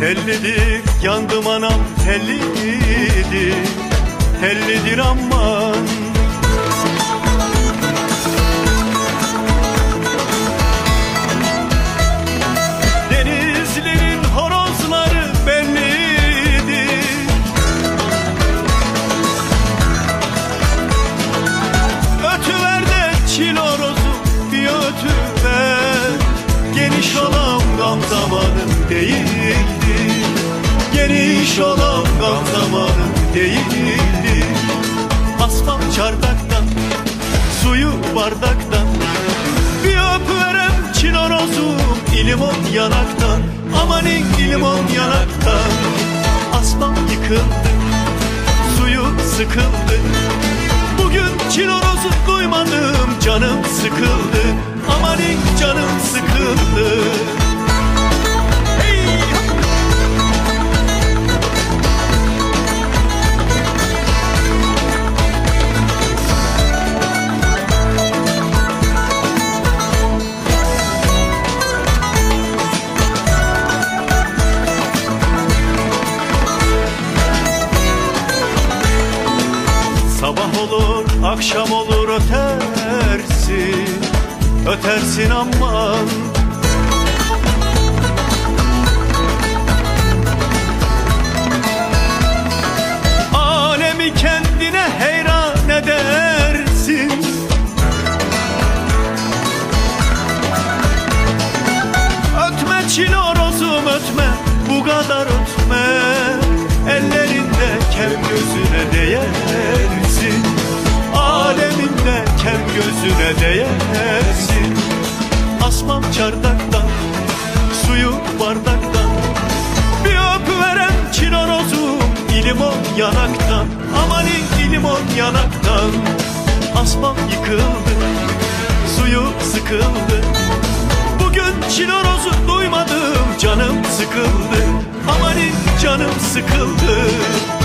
Tellidir yandım anam tellidir Tellidir aman. Denizlerin horozları bellidir. Ötüver de çil horozu bir ötüver. Geniş olan gam değildi Geniş olan gam zamanı değildi Asfalt çardaktan Suyu bardaktan. Bir öpüverem çil horozum İlimon yanaktan. Amanin ilimon yanaktan. Asfalt yıkıldı Suyu sıkıldı. Bugün çilorozu duymadım canım sıkıldı. Amanin canım akşam olur ötersin Ötersin aman Alemi kendine heyran edersin. Ötme çilorozum ötme bu kadar ötme. Ellerinde kem gözüne değersin gözüne değersin Asmam çardaktan suyu bardaktan. Bir öpüverem çilorozum ilimon yanaktan. Amanin ilimon yanaktan. Asmam yıkıldı suyu sıkıldı. Bugün çilorozu duymadım canım sıkıldı. Amanin canım sıkıldı